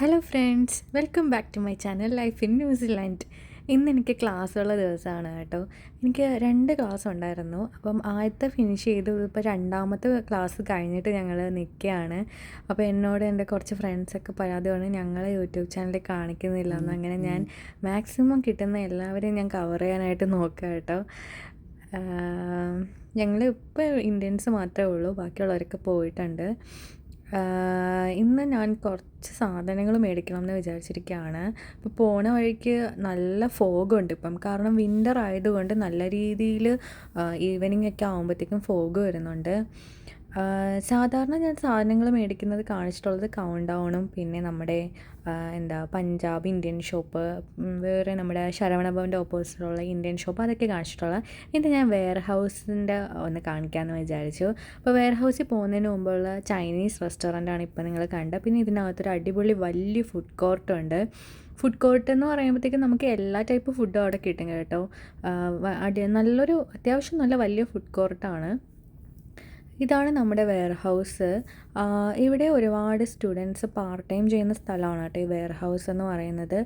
Hello friends welcome back to my channel life in New Zealand ഇന്ന് എനിക്ക് ക്ലാസ്സുള്ള ദിവസമാണ് കേട്ടോ. എനിക്ക് രണ്ട് ക്ലാസ് ഉണ്ടായിരുന്നു. അപ്പം ആദ്യത്തെ ഫിനിഷ് ചെയ്തു ഇപ്പോൾ രണ്ടാമത്തെ ക്ലാസ് കഴിഞ്ഞിട്ട് ഞങ്ങൾ നിൽക്കുകയാണ് അപ്പോൾ എന്നോട് എന്റെ കുറച്ച് ഫ്രണ്ട്സൊക്കെ പരാതി പറഞ്ഞു ഞങ്ങളെ യൂട്യൂബ് ചാനലിൽ കാണിക്കുന്നില്ല. എന്ന് അങ്ങനെ ഞാൻ മാക്സിമം കിട്ടുന്ന എല്ലാവരെയും ഞാൻ കവർ ചെയ്യാനായിട്ട് നോക്കുക കേട്ടോ. ഞങ്ങൾ ഇപ്പോൾ ഇന്ത്യൻസ് മാത്രമേ ഉള്ളൂ ബാക്കിയുള്ളവരൊക്കെ പോയിട്ടുണ്ട്. ഇന്ന് ഞാൻ കുറച്ച് സാധനങ്ങൾ മേടിക്കണം എന്ന് വിചാരിച്ചിരിക്കുകയാണ്. അപ്പോൾ പോണ വഴിക്ക് നല്ല ഫോഗുണ്ട് ഇപ്പം. കാരണം വിന്റർ ആയതുകൊണ്ട് നല്ല രീതിയിൽ ഈവനിങ് ഒക്കെ ആകുമ്പോഴത്തേക്കും ഫോഗ് വരുന്നുണ്ട്. സാധാരണ ഞാൻ സാധനങ്ങൾ മേടിക്കുന്നത് കാണിച്ചിട്ടുള്ളത് കൗണ്ട് ഡൗണും പിന്നെ നമ്മുടെ എന്താ പഞ്ചാബ് ഇന്ത്യൻ ഷോപ്പ് വേറെ നമ്മുടെ ശരവണ ഭവന്റെ ഓപ്പോസിറ്റുള്ള ഇന്ത്യൻ ഷോപ്പ് അതൊക്കെ കാണിച്ചിട്ടുള്ളത് പിന്നെ ഞാൻ വെയർ ഹൗസിന്റെ ഒന്ന് കാണിക്കാമെന്ന് വിചാരിച്ചു. അപ്പോൾ വെയർ ഹൗസിൽ പോകുന്നതിന് മുമ്പുള്ള ചൈനീസ് റെസ്റ്റോറന്റാണ് ഇപ്പോൾ നിങ്ങൾ കണ്ടത്. പിന്നെ ഇതിനകത്തൊരു അടിപൊളി വലിയ ഫുഡ് കോർട്ടുണ്ട് ഫുഡ് കോർട്ട് എന്ന് പറയുമ്പോഴത്തേക്കും നമുക്ക് എല്ലാ ടൈപ്പ് ഫുഡും അവിടെ കിട്ടും കേട്ടോ. അടി നല്ലൊരു അത്യാവശ്യം നല്ല വലിയ ഫുഡ് കോർട്ടാണ് ഇതാണ് നമ്മുടെ വെയർ ഹൗസ് ഇവിടെ ഒരുപാട് സ്റ്റുഡൻസ് പാർട്ട് ടൈം ചെയ്യുന്ന സ്ഥലമാണ് കേട്ടോ ഈ വെയർ ഹൗസ് എന്ന് പറയുന്നത്.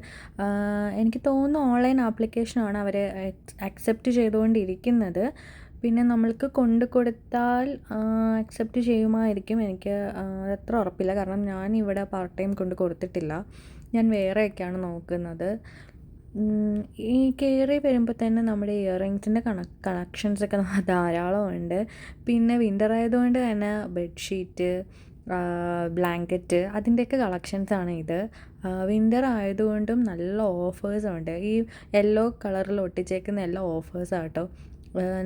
എനിക്ക് തോന്നുന്നു ഓൺലൈൻ ആപ്ലിക്കേഷനാണ് അവർ അക്സെപ്റ്റ് ചെയ്തുകൊണ്ടിരിക്കുന്നത്. പിന്നെ നമ്മൾക്ക് കൊണ്ടു കൊടുത്താൽ അക്സെപ്റ്റ് ചെയ്യുമായിരിക്കും. എനിക്ക് അത്ര ഉറപ്പില്ല. കാരണം ഞാൻ ഇവിടെ പാർട്ട് ടൈം കൊണ്ട് കൊടുത്തിട്ടില്ല. ഞാൻ വേറെയൊക്കെയാണ് നോക്കുന്നത്. ഈ കയറി വരുമ്പോൾ തന്നെ നമ്മുടെ ഇയറിങ്സിന്റെ കണ കളക്ഷൻസ് ഒക്കെ ധാരാളം ഉണ്ട് പിന്നെ വിന്റർ ആയതുകൊണ്ട് തന്നെ ബെഡ്ഷീറ്റ് ബ്ലാങ്കറ്റ് അതിന്റെയൊക്കെ കളക്ഷൻസ് ആണ് ഇത്. വിന്റർ ആയതുകൊണ്ടും നല്ല ഓഫേഴ്സ് ഉണ്ട്. ഈ യെല്ലോ കളറിൽ ഒട്ടിച്ചേക്കുന്ന എല്ലാ ഓഫേഴ്സാണ് കേട്ടോ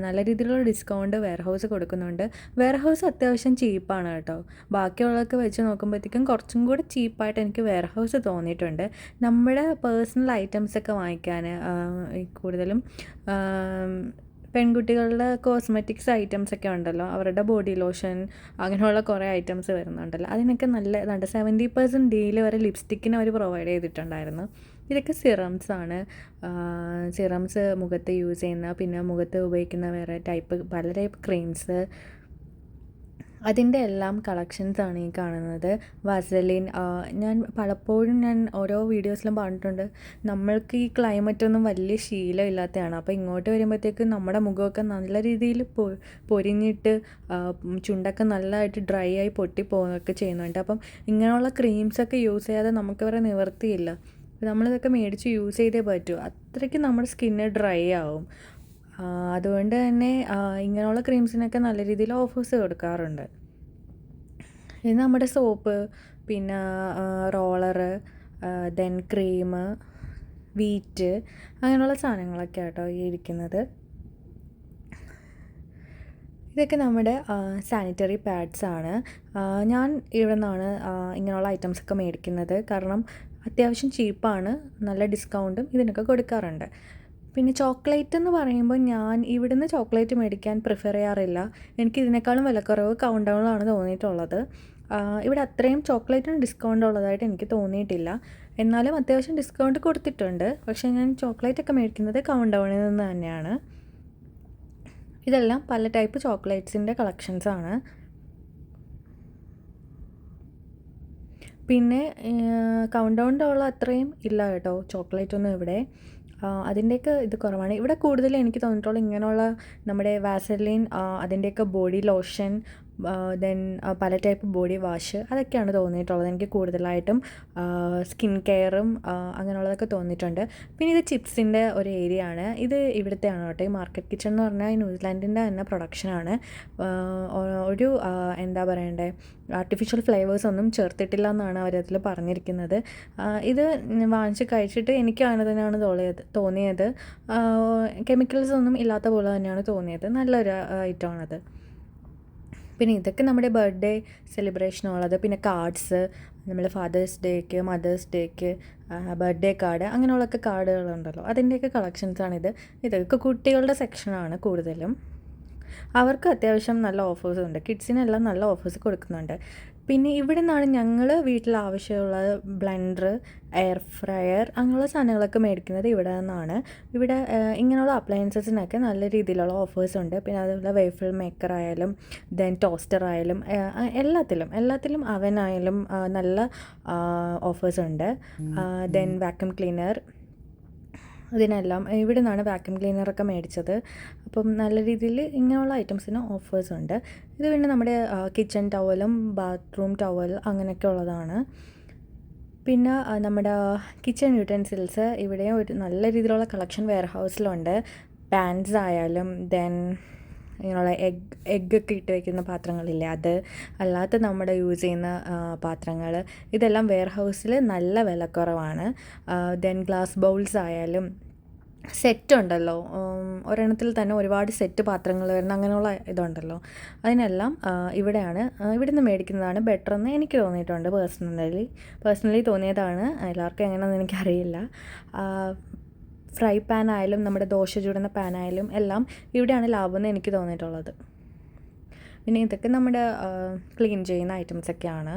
നല്ല രീതിയിലുള്ള ഡിസ്കൗണ്ട് വെയർ ഹൗസ് കൊടുക്കുന്നുണ്ട്. വെയർ ഹൗസ് അത്യാവശ്യം ചീപ്പാണ് കേട്ടോ. ബാക്കിയുള്ളതൊക്കെ വെച്ച് നോക്കുമ്പോഴത്തേക്കും കുറച്ചും കൂടി ചീപ്പായിട്ട് എനിക്ക് വെയർ ഹൗസ് തോന്നിയിട്ടുണ്ട്. നമ്മുടെ പേഴ്സണൽ ഐറ്റംസ് ഒക്കെ വാങ്ങിക്കാൻ കൂടുതലും പെൺകുട്ടികളുടെ കോസ്മെറ്റിക്സ് ഐറ്റംസ് ഒക്കെ ഉണ്ടല്ലോ. അവരുടെ ബോഡി ലോഷൻ അങ്ങനെയുള്ള കുറേ ഐറ്റംസ് വരുന്നുണ്ടല്ലോ. അതിനൊക്കെ നല്ല ഇതുണ്ട് സെവന്റി പെർസെന്റ് ഡീൽ വരെ ലിപ്സ്റ്റിക്കിന് അവർ പ്രൊവൈഡ് ചെയ്തിട്ടുണ്ടായിരുന്നു. ഇതൊക്കെ സിറംസ് ആണ്. സിറംസ് മുഖത്ത് യൂസ് ചെയ്യുന്ന പിന്നെ മുഖത്ത് ഉപയോഗിക്കുന്ന വേറെ ടൈപ്പ് പല ടൈപ്പ് ക്രീംസ്. അതിന്റെ എല്ലാം കളക്ഷൻസ് ആണ് ഈ കാണുന്നത്. വസലിൻ ഞാൻ പലപ്പോഴും ഞാൻ ഓരോ വീഡിയോസിലും പറഞ്ഞിട്ടുണ്ട് നമ്മൾക്ക് ഈ ക്ലൈമറ്റ് ഒന്നും വലിയ ശീലമില്ലാത്തതാണ് അപ്പോൾ ഇങ്ങോട്ട് വരുമ്പോഴത്തേക്കും നമ്മുടെ മുഖമൊക്കെ നല്ല രീതിയിൽ പൊരിഞ്ഞിട്ട് ചുണ്ടൊക്കെ നല്ലതായിട്ട് ഡ്രൈ ആയി പൊട്ടി പോകുകയൊക്കെ ചെയ്യുന്നുണ്ട്. അപ്പം ഇങ്ങനെയുള്ള ക്രീംസൊക്കെ യൂസ് ചെയ്യാതെ നമുക്ക് വരെ നിവർത്തിയില്ല അപ്പോൾ നമ്മളിതൊക്കെ മേടിച്ച് യൂസ് ചെയ്തേ പറ്റൂ. അത്രയ്ക്ക് നമ്മുടെ സ്കിന്ന് ഡ്രൈ ആവും. അതുകൊണ്ട് തന്നെ ഇങ്ങനെയുള്ള ക്രീംസിനൊക്കെ നല്ല രീതിയിൽ ഓഫേഴ്സ് കൊടുക്കാറുണ്ട്. ഇത് നമ്മുടെ സോപ്പ് പിന്നെ റോളറ് ദെൻ ക്രീം വീറ്റ് അങ്ങനെയുള്ള സാധനങ്ങളൊക്കെ ആട്ടോ ഈ ഇരിക്കുന്നത്. ഇതൊക്കെ നമ്മുടെ സാനിറ്ററി പാഡ്സ് ആണ്. ഞാൻ ഇവിടെ നിന്നാണ് ഇങ്ങനെയുള്ള ഐറ്റംസ് ഒക്കെ മേടിക്കുന്നത്. കാരണം അത്യാവശ്യം ചീപ്പാണ് നല്ല ഡിസ്കൗണ്ടും ഇതിനൊക്കെ കൊടുക്കാറുണ്ട്. പിന്നെ ചോക്ലേറ്റ് എന്ന് പറയുമ്പോൾ ഞാൻ ഇവിടുന്ന് ചോക്ലേറ്റ് മേടിക്കാൻ പ്രിഫർ ചെയ്യാറില്ല. എനിക്ക് ഇതിനേക്കാളും വിലക്കുറവ് കൗണ്ട് ഡൗണിലാണ് തോന്നിയിട്ടുള്ളത്. ഇവിടെ അത്രയും ചോക്ലേറ്റിന് ഡിസ്കൗണ്ട് ഉള്ളതായിട്ട് എനിക്ക് തോന്നിയിട്ടില്ല. എന്നാലും അത്യാവശ്യം ഡിസ്കൗണ്ട് കൊടുത്തിട്ടുണ്ട്. പക്ഷേ ഞാൻ ചോക്ലേറ്റ് ഒക്കെ മേടിക്കുന്നത് കൗണ്ട് ഡൗണിൽ നിന്ന് തന്നെയാണ്. ഇതെല്ലാം പല ടൈപ്പ് ചോക്ലേറ്റ്സിന്റെ കളക്ഷൻസ് ആണ് പിന്നെ കൗണ്ട് ഡൗൺ ഡോൾ അത്രയും ഇല്ല കേട്ടോ. ചോക്ലേറ്റ് ഒന്നും ഇവിടെ. അതിന്റെയൊക്കെ ഇത് കുറവാണ്. ഇവിടെ കൂടുതൽ എനിക്ക് തോന്നിയിട്ടുള്ള ഇങ്ങനെയുള്ള നമ്മുടെ വാസലിൻ അതിന്റെയൊക്കെ ബോഡി ലോഷൻ ദെൻ പല ടൈപ്പ് ബോഡി വാഷ് അതൊക്കെയാണ് തോന്നിയിട്ടുള്ളത്. എനിക്ക് കൂടുതലായിട്ടും സ്കിൻ കെയറും അങ്ങനെയുള്ളതൊക്കെ തോന്നിയിട്ടുണ്ട്. പിന്നെ ഇത് ചിപ്സിന്റെ ഒരു ഏരിയ ആണ്. ഇത് ഇവിടുത്തെയാണ് കേട്ടോ. ഈ മാർക്കറ്റ് കിച്ചൺ എന്ന് പറഞ്ഞാൽ ന്യൂസിലാൻഡിന്റെ തന്നെ പ്രൊഡക്ഷനാണ് ഒരു എന്താ പറയണ്ടേ ആർട്ടിഫിഷ്യൽ ഫ്ലേവേഴ്സ് ഒന്നും ചേർത്തിട്ടില്ല എന്നാണ് അവരതിൽ പറഞ്ഞിരിക്കുന്നത്. ഇത് വാങ്ങിച്ച് കഴിച്ചിട്ട് എനിക്ക് അങ്ങനെ തന്നെയാണ് തോന്നിയത്. തോന്നിയത് കെമിക്കൽസ് ഒന്നും ഇല്ലാത്ത പോലെ തന്നെയാണ് തോന്നിയത്. നല്ലൊരു ഐറ്റമാണത് പിന്നെ ഇതൊക്കെ നമ്മുടെ ബർത്ത്ഡേ സെലിബ്രേഷനുള്ളത് പിന്നെ കാർഡ്സ് നമ്മൾ ഫാദേഴ്സ് ഡേക്ക് മദേഴ്സ് ഡേക്ക് ബർത്ത്ഡേ കാർഡ് അങ്ങനെയുള്ളൊക്കെ കാർഡുകളുണ്ടല്ലോ അതിന്റെയൊക്കെ കളക്ഷൻസാണിത് ഇതൊക്കെ കുട്ടികളുടെ സെക്ഷനാണ് കൂടുതലും. അവർക്ക് അത്യാവശ്യം നല്ല ഓഫേഴ്സ് ഉണ്ട്. കിഡ്സിനെല്ലാം നല്ല ഓഫേഴ്സ് കൊടുക്കുന്നുണ്ട്. പിന്നെ ഇവിടെ നിന്നാണ് ഞങ്ങൾ വീട്ടിൽ ആവശ്യമുള്ള ബ്ലെൻഡർ എയർ ഫ്രയർ അങ്ങനെയുള്ള സാധനങ്ങളൊക്കെ മേടിക്കുന്നത് ഇവിടെ നിന്നാണ് ഇവിടെ ഇങ്ങനെയുള്ള അപ്ലയൻസസിനൊക്കെ നല്ല രീതിയിലുള്ള ഓഫേഴ്സ് ഉണ്ട്. പിന്നെ അതുപോലെ വേഫിൾ മേക്കർ ആയാലും ദെൻ ടോസ്റ്റർ ആയാലും എല്ലാത്തിലും എല്ലാത്തിലും അവനായാലും നല്ല ഓഫേഴ്സ് ഉണ്ട്. ദെൻ വാക്യൂം ക്ലീനർ ഇതിനെല്ലാം ഇവിടെ നിന്നാണ് വാക്യൂം ക്ലീനറൊക്കെ മേടിച്ചത്. അപ്പം നല്ല രീതിയിൽ ഇങ്ങനെയുള്ള ഐറ്റംസിന് ഓഫേഴ്സ് ഉണ്ട്. ഇത് പിന്നെ നമ്മുടെ കിച്ചൺ ടവലും ബാത്റൂം ടവൽ അങ്ങനെയൊക്കെ ഉള്ളതാണ്. പിന്നെ നമ്മുടെ കിച്ചൺ യൂട്ടൻസിൽസ് ഇവിടെ ഒരു നല്ല രീതിയിലുള്ള കളക്ഷൻ വെയർ ഹൗസിലുണ്ട് പാൻസ് ആയാലും ദെൻ ഇങ്ങനെയുള്ള എഗ് എഗ്ഗൊക്കെ ഇട്ട് വയ്ക്കുന്ന പാത്രങ്ങളില്ലേ? അത് അല്ലാത്ത നമ്മുടെ യൂസ് ചെയ്യുന്ന പാത്രങ്ങൾ. ഇതെല്ലാം വെയർ ഹൗസിൽ നല്ല വിലക്കുറവാണ്. ദെൻ ഗ്ലാസ് ബൗൾസ് ആയാലും സെറ്റ് ഉണ്ടല്ലോ. ഒരെണ്ണത്തിൽ തന്നെ ഒരുപാട് സെറ്റ് പാത്രങ്ങൾ വരുന്ന അങ്ങനെയുള്ള ഇതുണ്ടല്ലോ. അതിനെല്ലാം ഇവിടെയാണ് ഇവിടെ ഇവിടുന്ന് മേടിക്കുന്നതാണ് ബെറ്റർ എന്ന് എനിക്ക് തോന്നിയിട്ടുണ്ട് പേഴ്സണലി പേഴ്സണലി തോന്നിയതാണ്. എല്ലാവർക്കും എങ്ങനെയാണെന്ന് എനിക്കറിയില്ല. ഫ്രൈ പാൻ ആയാലും നമ്മുടെ ദോശ ചൂടുന്ന പാൻ ആയാലും എല്ലാം ഇവിടെയാണ് ലാഭമെന്ന് എനിക്ക് തോന്നിയിട്ടുള്ളത്. പിന്നെ ഇതൊക്കെ നമ്മുടെ ക്ലീൻ ചെയ്യുന്ന ഐറ്റംസ് ഒക്കെയാണ്.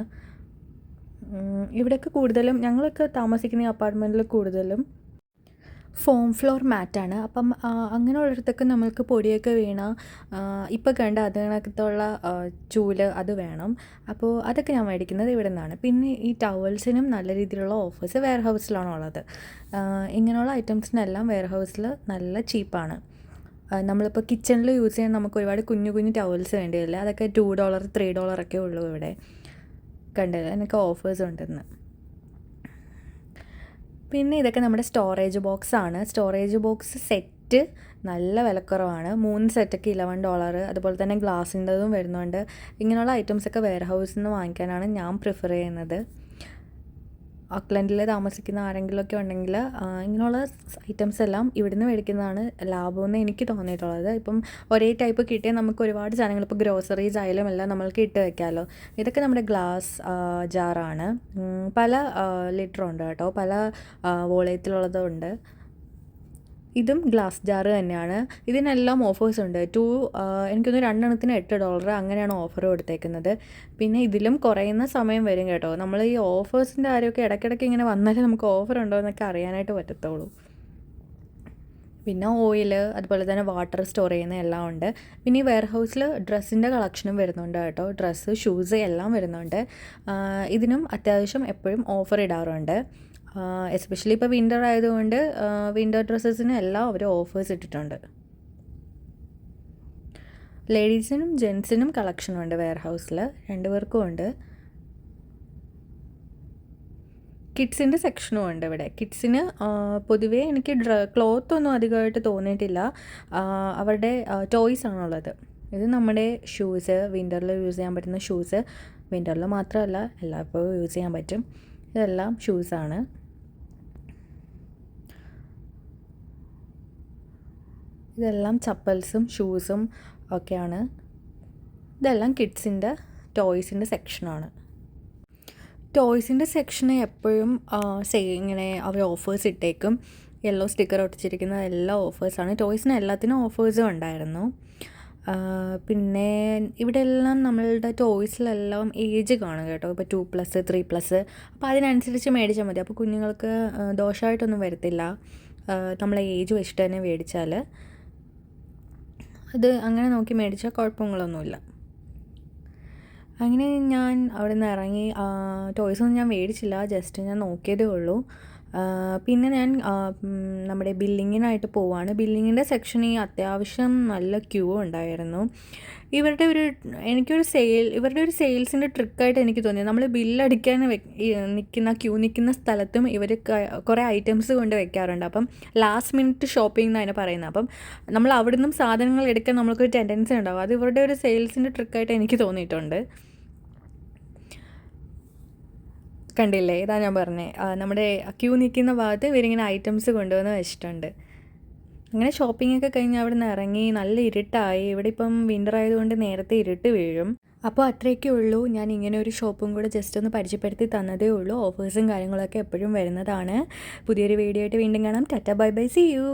ഉം, ഇവിടെയൊക്കെ കൂടുതലും ഞങ്ങളൊക്കെ താമസിക്കുന്ന അപ്പാർട്ട്മെന്റിൽ കൂടുതലും ഫോം ഫ്ലോർ മാറ്റാണ് അപ്പം അങ്ങനെയുള്ളിടത്തൊക്കെ നമ്മൾക്ക് പൊടിയൊക്കെ വീണ ഇപ്പോൾ കണ്ട അതിനകത്തുള്ള ചൂൽ അത് വേണം. അപ്പോൾ അതൊക്കെ ഞാൻ മേടിക്കുന്നത് ഇവിടെ നിന്നാണ് പിന്നെ ഈ ടവൽസിനും നല്ല രീതിയിലുള്ള ഓഫേഴ്സ് വെയർ ഹൗസിലാണ് ഉള്ളത് ഇങ്ങനെയുള്ള ഐറ്റംസിനെല്ലാം വെയർ ഹൗസിൽ നല്ല ചീപ്പാണ് നമ്മളിപ്പോൾ കിച്ചണിൽ യൂസ് ചെയ്യാൻ നമുക്ക് ഒരുപാട് കുഞ്ഞു കുഞ്ഞു ടവൽസ് വേണ്ടിയില്ല അതൊക്കെ ടു ഡോളർ ത്രീ ഡോളറൊക്കെ ഉള്ളൂ ഇവിടെ. കണ്ടത് എനിക്ക് ഓഫേഴ്സ് ഉണ്ടെന്ന്. പിന്നെ ഇതൊക്കെ നമ്മുടെ സ്റ്റോറേജ് ബോക്സ് ആണ്. സ്റ്റോറേജ് ബോക്സ് സെറ്റ് നല്ല വിലക്കുറവാണ്. മൂന്ന് സെറ്റൊക്കെ ഇലവൻ ഡോളർ അതുപോലെ തന്നെ ഗ്ലാസിന്റെതും വരുന്നുണ്ട്. ഇങ്ങനെയുള്ള ഐറ്റംസൊക്കെ വെയർ ഹൗസിൽ നിന്ന് വാങ്ങിക്കാനാണ് ഞാൻ പ്രിഫർ ചെയ്യുന്നത്. ഓക്ലൻഡിൽ താമസിക്കുന്ന ആരെങ്കിലുമൊക്കെ ഉണ്ടെങ്കിൽ ഇങ്ങനെയുള്ള ഐറ്റംസ് എല്ലാം ഇവിടുന്ന് മേടിക്കുന്നതാണ് ലാഭമെന്ന് എനിക്ക് തോന്നിയിട്ടുള്ളത്. ഇപ്പം ഒരേ ടൈപ്പ് കിട്ടിയാൽ നമുക്ക് ഒരുപാട് സാധനങ്ങൾ ഇപ്പോൾ ഗ്രോസറീസ് ആയാലും എല്ലാം നമ്മൾക്ക് ഇട്ട് വെക്കാമല്ലോ ഇതൊക്കെ നമ്മുടെ ഗ്ലാസ് ജാറാണ് പല ലിറ്റർ ഉണ്ട് കേട്ടോ. പല വോളയത്തിലുള്ളതും ഉണ്ട്. ഇതും ഗ്ലാസ് ജാറ് തന്നെയാണ്. ഇതിനെല്ലാം ഓഫേഴ്സ് ഉണ്ട്. ടു എനിക്കൊന്ന് രണ്ടെണ്ണത്തിന് എട്ട് ഡോളർ അങ്ങനെയാണ് ഓഫർ കൊടുത്തേക്കുന്നത്. പിന്നെ ഇതിലും കുറയുന്ന സമയം വരും കേട്ടോ. നമ്മൾ ഈ ഓഫേഴ്സിന്റെ കാര്യമൊക്കെ ഇടയ്ക്കിടയ്ക്ക് ഇങ്ങനെ വന്നാലേ നമുക്ക് ഓഫർ ഉണ്ടോ എന്നൊക്കെ അറിയാനായിട്ട് പറ്റത്തുള്ളൂ. പിന്നെ ഓയിൽ അതുപോലെ തന്നെ വാട്ടർ സ്റ്റോർ ചെയ്യുന്ന എല്ലാം ഉണ്ട്. പിന്നെ ഈ വെയർ ഹൗസിൽ ഡ്രസ്സിന്റെ കളക്ഷനും വരുന്നുണ്ട് കേട്ടോ. ഡ്രസ്സ് ഷൂസ് എല്ലാം വരുന്നുണ്ട്. ഇതിനും അത്യാവശ്യം എപ്പോഴും ഓഫർ ഇടാറുണ്ട്. എസ്പെഷ്യലി ഇപ്പോൾ വിന്റർ ആയതുകൊണ്ട് വിന്റർ ഡ്രസ്സസിന് എല്ലാം അവർ ഓഫേഴ്സ് ഇട്ടിട്ടുണ്ട്. ലേഡീസിനും ജെൻസിനും കളക്ഷനുണ്ട് വെയർ ഹൗസിൽ രണ്ടുപേർക്കും ഉണ്ട്. കിഡ്സിന്റെ സെക്ഷനും ഉണ്ട് ഇവിടെ. കിഡ്സിന് പൊതുവേ എനിക്ക് ഡ്ര ക്ലോത്ത് ഒന്നും അധികമായിട്ട് തോന്നിയിട്ടില്ല. അവരുടെ ടോയ്സ് ആണുള്ളത്. ഇത് നമ്മുടെ ഷൂസ് വിന്ററിൽ യൂസ് ചെയ്യാൻ പറ്റുന്ന ഷൂസ് വിന്ററിൽ മാത്രമല്ല എല്ലായ്പ്പോഴും യൂസ് ചെയ്യാൻ പറ്റും. ഇതെല്ലാം ഷൂസാണ് ഇതെല്ലാം ചപ്പൽസും ഷൂസും ഒക്കെയാണ്. ഇതെല്ലാം കിഡ്സിന്റെ ടോയ്സിന്റെ സെക്ഷനാണ്. ടോയ്സിന്റെ സെക്ഷന് എപ്പോഴും ഇങ്ങനെ അവർ ഓഫേഴ്സ് ഇട്ടേക്കും. യെല്ലോ സ്റ്റിക്കർ ഒട്ടിച്ചിരിക്കുന്ന എല്ലാ ഓഫേഴ്സാണ്. ടോയ്സിന് എല്ലാത്തിനും ഓഫേഴ്സും ഉണ്ടായിരുന്നു. പിന്നെ ഇവിടെ എല്ലാം നമ്മളുടെ ടോയ്സിലെല്ലാം ഏജ് കാണും കേട്ടോ. ഇപ്പോൾ ടു പ്ലസ് ത്രീ പ്ലസ്. അപ്പോൾ അതിനനുസരിച്ച് മേടിച്ചാൽ മതി. അപ്പോൾ കുഞ്ഞുങ്ങൾക്ക് ദോഷമായിട്ടൊന്നും വരത്തില്ല. നമ്മളെ ഏജ് വെച്ചിട്ട് തന്നെ മേടിച്ചാൽ. അത് അങ്ങനെ നോക്കി മേടിച്ചാൽ കുഴപ്പങ്ങളൊന്നുമില്ല. അങ്ങനെ ഞാൻ അവിടെ നിന്ന് ഇറങ്ങി ടോയ്സ് ഒന്നും ഞാൻ മേടിച്ചില്ല ജസ്റ്റ് ഞാൻ നോക്കിയതേ ഉള്ളൂ. പിന്നെ ഞാൻ നമ്മുടെ ബില്ലിങ്ങിനായിട്ട് പോവാണ്. ബില്ലിങ്ങിന്റെ സെക്ഷനിൽ അത്യാവശ്യം നല്ല ക്യൂ ഉണ്ടായിരുന്നു. ഇവരുടെ ഒരു എനിക്കൊരു സെയിൽ ഇവരുടെ ഒരു സെയിൽസിന്റെ ട്രിക്കായിട്ട് എനിക്ക് തോന്നി നമ്മൾ ബില്ലടിക്കാൻ നിൽക്കുന്ന ക്യൂ നിൽക്കുന്ന സ്ഥലത്തും ഇവർ കുറേ ഐറ്റംസ് കൊണ്ട് വെക്കാറുണ്ട്. അപ്പം ലാസ്റ്റ് മിനിറ്റ് ഷോപ്പിംഗ് എന്നാണ് പറയുന്നത്. അപ്പം നമ്മൾ അവിടെ നിന്നും സാധനങ്ങൾ എടുക്കാൻ നമുക്കൊരു ടെൻഡൻസി ഉണ്ടാവും. അത് ഇവരുടെ ഒരു സെയിൽസിന്റെ ട്രിക്കായിട്ട് എനിക്ക് തോന്നിയിട്ടുണ്ട്. കണ്ടില്ലേ? ഇതാ ഞാൻ പറഞ്ഞേ. നമ്മുടെ ക്യൂ നിൽക്കുന്ന ഭാഗത്ത് ഇവരിങ്ങനെ ഐറ്റംസ് കൊണ്ടുവന്ന് വെച്ചിട്ടുണ്ട്. അങ്ങനെ ഷോപ്പിംഗ് ഒക്കെ കഴിഞ്ഞ് അവിടെ നിന്ന് ഇറങ്ങി നല്ല ഇരുട്ടായി. ഇവിടെ ഇപ്പം വിന്റർ ആയതുകൊണ്ട് നേരത്തെ ഇരുട്ട് വീഴും. അപ്പോൾ അത്രയൊക്കെ ഉള്ളൂ. ഞാൻ ഇങ്ങനെ ഒരു ഷോപ്പും കൂടെ ജസ്റ്റ് ഒന്ന് പരിചയപ്പെടുത്തി തന്നതേ ഉള്ളൂ. ഓഫേഴ്സും കാര്യങ്ങളൊക്കെ എപ്പോഴും വരുന്നതാണ്. പുതിയൊരു വീഡിയോ ആയിട്ട് വീണ്ടും കാണാം. Tata bye bye see you